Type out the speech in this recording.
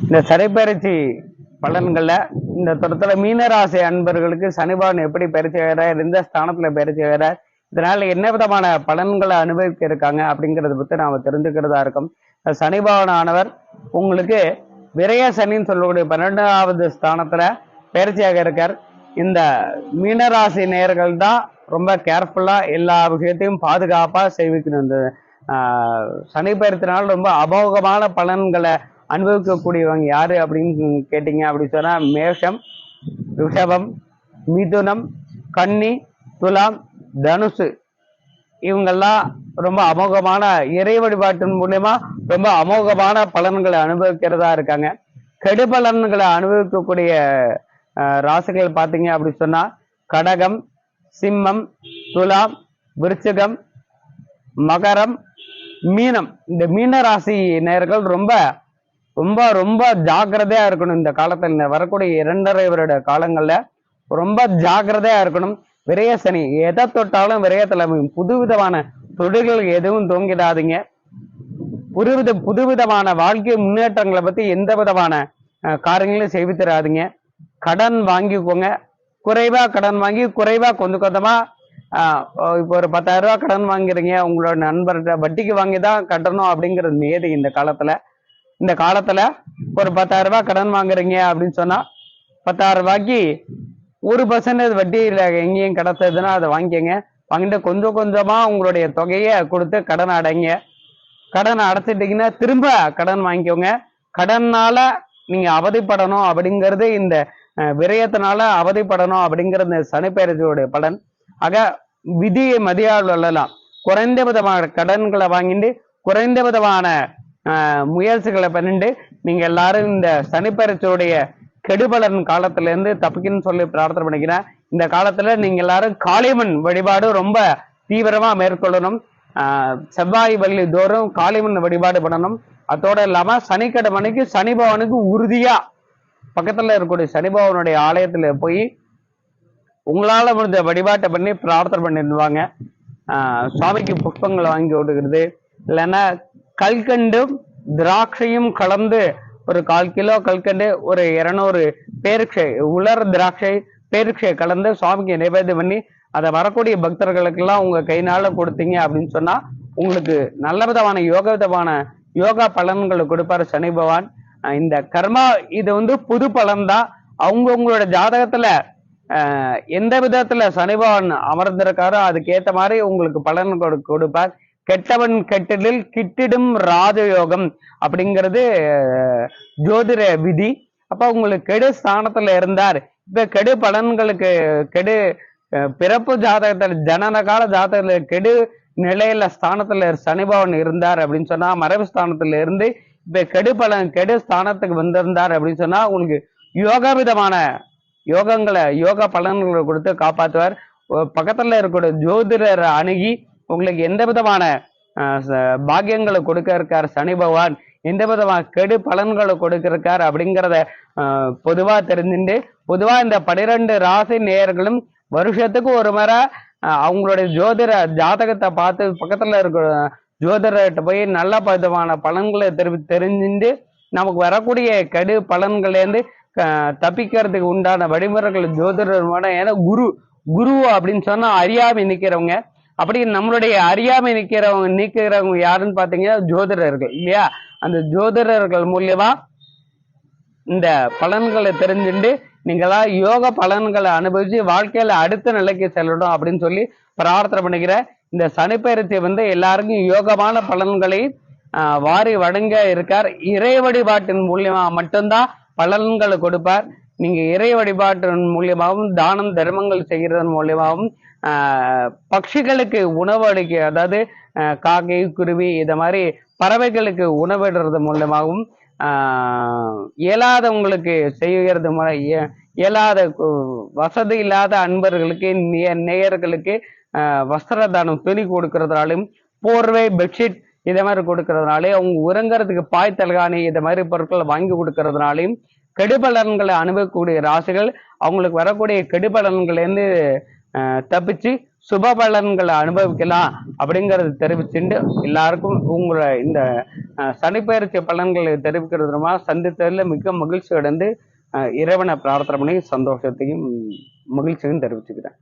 இந்த சரைப்பயிற்சி பலன்கள்ல இந்த தரத்தில் மீனராசி அன்பர்களுக்கு சனிபவன் எப்படி பயிற்சி ஆகிறார் எந்த ஸ்தானத்துல பயிற்சி ஆகிறார் இதனால என்ன விதமான பலன்களை அனுபவிக்க இருக்காங்க அப்படிங்கறத பத்தி நாம தெரிஞ்சுக்கிறதா இருக்கும். இந்த சனிபவன் ஆனவர் உங்களுக்கு விரைய சனின்னு சொல்லக்கூடிய பன்னெண்டாவது ஸ்தானத்துல பயிற்சியாக இருக்கார். இந்த மீனராசி நேயர்கள் தான் ரொம்ப கேர்ஃபுல்லா எல்லா விஷயத்தையும் பாதுகாப்பா செய்விக்கணும் இந்த ஆஹ், சனி பயிற்சினால் ரொம்ப அமோகமான பலன்களை அனுபவிக்கக்கூடியவங்க யாரு அப்படின்னு கேட்டீங்க அப்படின்னு சொன்னா மேஷம் ரிஷபம் மிதுனம் கன்னி துலாம் தனுசு. இவங்கெல்லாம் ரொம்ப அமோகமான இறை வழிபாட்டின் மூலயமா ரொம்ப அமோகமான பலன்களை அனுபவிக்கிறதா இருக்காங்க. கெடு பலன்களை அனுபவிக்கக்கூடிய ராசிகள் பார்த்தீங்க அப்படின்னு சொன்னா கடகம் சிம்மம் துலாம் விருச்சிகம் மகரம் மீனம். இந்த மீன ராசி நேர்கள் ரொம்ப ரொம்ப ரொம்ப ஜாக்கிரதையா இருக்கணும் இந்த காலத்துல. இந்த வரக்கூடிய இரண்டரை வருட காலங்கள்ல ரொம்ப ஜாக்கிரதையா இருக்கணும். விரைய சனி எதை தொட்டாலும் விரயத்துல அமையும். புதுவிதமான தொழில்கள் எதுவும் தூங்கிடாதீங்க புதுவித புதுவிதமான வாழ்க்கை முன்னேற்றங்களை பத்தி எந்த விதமான காரியங்களையும் செய்து தராதீங்க. கடன் வாங்கிக்கோங்க. குறைவா கடன் வாங்கி குறைவா கொஞ்சம் கொஞ்சமா இப்போ ஒரு பத்தாயிரம் ரூபாய் கடன் வாங்குறீங்க. உங்களோட நண்பர்கிட்ட வட்டிக்கு வாங்கி தான் கட்டணும் அப்படிங்கிற நியதி இந்த காலத்துல. இந்த காலத்துல ஒரு பத்தாயிரம் ரூபாய் கடன் வாங்குறீங்க அப்படின்னு சொன்னா பத்தாயிரம் ரூபாய்க்கு ஒரு பர்சன்டேஜ் இல்லை எங்கேயும் கிடைச்சதுன்னா அதை வாங்கிக்கங்க. வாங்கிட்டு கொஞ்சம் கொஞ்சமா உங்களுடைய தொகையை கொடுத்து கடன் அடைங்க. கடன் அடைச்சிட்டிங்கன்னா திரும்ப கடன் வாங்கிக்கோங்க. கடன்னால நீங்க அவதிப்படணும் அப்படிங்கிறது இந்த விரயத்தினால அவதிப்படணும் அப்படிங்கிறது இந்த சனிப்பெயர்ச்சியோடைய பலன். ஆக விதியை மதியால் வரலாம் குறைந்த விதமான கடன்களை வாங்கிட்டு குறைந்த விதமான முயற்சிகளை பண்ணிட்டு நீங்க எல்லாரும் இந்த சனிப்பெயர்ச்சியுடைய கெடுபலன் காலத்துல இருந்து தப்பிக்கணும்னு சொல்லி பிரார்த்தனை பண்ணிக்கிறேன். இந்த காலத்துல நீங்க எல்லாரும் காளிமண் வழிபாடு ரொம்ப தீவிரமா மேற்கொள்ளணும். செவ்வாய் வள்ளி தோறும் காளிமண் வழிபாடு பண்ணணும். அதோட இல்லாம சனிக்கிழமைக்கு சனி பவனுக்கு உறுதியா பக்கத்துல இருக்கக்கூடிய சனி பவனுடைய ஆலயத்துல போய் உங்களால முடிஞ்ச வழிபாட்டை பண்ணி பிரார்த்தனை பண்ணிடுவாங்க. சுவாமிக்கு புஷ்பங்களை வாங்கி விட்டுக்கிறது இல்லைன்னா கல்கண்டும் திராட்சையும் கலந்து ஒரு கால் கிலோ கல்கண்டு ஒரு இரநூறு பேருக்ஷை உலர் திராட்சை பேருக்ஷை கலந்து சுவாமிக்கு நிவேதம் பண்ணி அதை வரக்கூடிய பக்தர்களுக்கெல்லாம் உங்க கைனால கொடுத்தீங்க அப்படின்னு சொன்னா உங்களுக்கு நல்ல விதமான யோக விதமான யோகா பலன்களை கொடுப்பாரு சனி பகவான். இந்த கர்மா இது வந்து புது பலன் தான் அவங்க உங்களோட ஜாதகத்துல எந்த விதத்துல சனி பகவான் அமர்ந்திருக்காரோ அதுக்கேற்ற மாதிரி உங்களுக்கு பலன் கொடு கொடுப்பார். கெட்டவன் கெட்டலில் கிட்டிடும் ராஜயோகம் அப்படிங்கிறது ஜோதிட விதி. அப்ப உங்களுக்கு கெடு ஸ்தானத்துல இருந்தார். இப்ப கெடு பலன்களுக்கு கெடு பிறப்பு ஜாதகத்துல ஜனன கால ஜாதகத்துல கெடு நிலையில ஸ்தானத்துல சனிபவன் இருந்தார் அப்படின்னு சொன்னா மறைவு ஸ்தானத்துல இருந்து இப்ப கெடு பலன் கெடு ஸ்தானத்துக்கு வந்திருந்தார் அப்படின்னு சொன்னா உங்களுக்கு யோகா விதமான யோகங்களை யோகா பலன்களை கொடுத்து காப்பாற்றுவார் பக்கத்துல இருக்கிற ஜோதிடர் அணுகி உங்களுக்கு எந்த விதமான பாக்கியங்களை கொடுக்க இருக்கார் சனி பகவான் எந்த விதமான கெடு பலன்களை கொடுக்கிருக்கார் அப்படிங்கிறத பொதுவாக தெரிஞ்சுட்டு பொதுவாக இந்த பனிரெண்டு ராசி நேயர்களும் வருஷத்துக்கு ஒரு முறை அவங்களுடைய ஜோதிட ஜாதகத்தை பார்த்து பக்கத்தில் இருக்கிற ஜோதிடர்கிட்ட போய் நல்ல விதமான பலன்களை தெரிவி தெரிஞ்சுட்டு நமக்கு வரக்கூடிய கெடு பலன்கள்லேருந்து தப்பிக்கிறதுக்கு உண்டான வழிமுறைகள் ஜோதிடர் ஏன்னா குரு குரு அப்படின்னு சொன்னால் அறியாமல் நிற்கிறவங்க அப்படி நம்மளுடைய அறியாமை நிற்கிறவங்க நீக்கிறவங்க யாருன்னு பார்த்தீங்கன்னா ஜோதிடர்கள் இல்லையா? அந்த ஜோதிடர்கள் மூலியமா இந்த பலன்களை தெரிஞ்சுட்டு நீங்களா யோக பலன்களை அனுபவிச்சு வாழ்க்கையில அடுத்த நிலைக்கு செல்லணும் அப்படின்னு சொல்லி பிரார்த்தனை பண்ணிக்கிறேன் இந்த சனிப்பயிற்சி வந்து எல்லாருக்கும் யோகமான பலன்களை வாரி வழங்க இருக்கார். இறை வழிபாட்டின் மூலியமா மட்டும்தான் பலன்களை கொடுப்பார். நீங்க இறை வழிபாட்டின் மூலியமாகவும் தானம் தர்மங்கள் செய்கிறதன் மூலியமாகவும் பட்சிகளுக்கு உணவு அளிக்க அதாவது காக்கை குருவி இத மாதிரி பறவைகளுக்கு உணவிடுறது மூலமாகவும் இயலாதவங்களுக்கு செய்கிறது இயலாத வசதி இல்லாத அன்பர்களுக்கு நேயர்களுக்கு வஸ்திர தானம் துணி கொடுக்கறதுனாலும் போர்வை பெட்ஷீட் இதை மாதிரி கொடுக்கறதுனாலே அவங்க உறங்குறதுக்கு பாய் தலகாணி இதை மாதிரி பொருட்களை வாங்கி கொடுக்கறதுனாலையும் கெடுபலன்களை அனுபவக்கூடிய ராசிகள் அவங்களுக்கு வரக்கூடிய கெடுபலன்கள்லேருந்து தப்பிச்சு சுப பலன்களை அனுபவிக்கலாம் அப்படிங்கறது தெரிவிச்சுட்டு எல்லாருக்கும் உங்களை இந்த சனிப்பெயர்ச்சி பலன்களை தெரிவிக்கிறது மூலமா சந்தித்ததில் மிக்க மகிழ்ச்சி அடைந்து இறைவனை பிரார்த்தனை பண்ணி சந்தோஷத்தையும் மகிழ்ச்சியும் தெரிவிச்சுக்கிறேன்.